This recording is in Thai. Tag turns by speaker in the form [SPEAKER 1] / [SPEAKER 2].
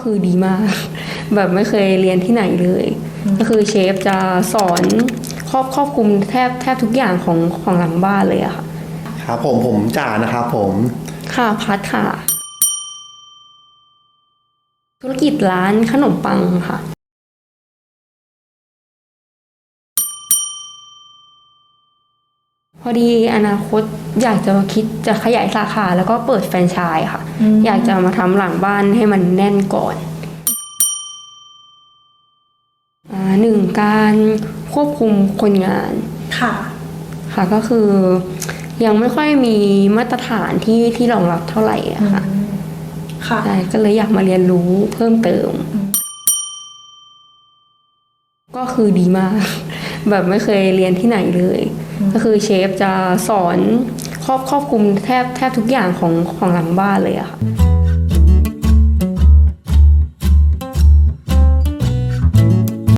[SPEAKER 1] คือดีมาก แบบไม่เคยเรียนที่ไหนเลย ก็คือเชฟจะสอนครอบครอบคลุมแทบแทบทุกอย่างของของหลังบ้านเลยอะค่ะ
[SPEAKER 2] ครับผมผมจ่านะครับผม
[SPEAKER 1] ค่ะพัดค่ะ ธุรกิจร้านขนมปังค่ะ พอดีอนาคตอยากจะคิดจะขยายสาขาแล้วก็เปิดแฟรนไชส์ค่ะ อยากจะมาทำหลังบ้านให้มันแน่นก่อนอ่าหนึ่งการควบคุมคนงาน
[SPEAKER 3] ค่ะ
[SPEAKER 1] ค่ะก็คือ ยังไม่ค่อยมีมาตรฐานที่ที่รองรับเท่าไหร่อะค่ะ
[SPEAKER 3] ค่ะ
[SPEAKER 1] ใช่ก็เลยอยากมาเรียนรู้เพิ่มเติม ก็คือดีมาก แบบไม่เคยเรียนที่ไหนเลย ก็คือเชฟจะสอนครอบครอบคลุมแทบแทบทุกอย่างของของหลังบ้านเลยอะค่ะ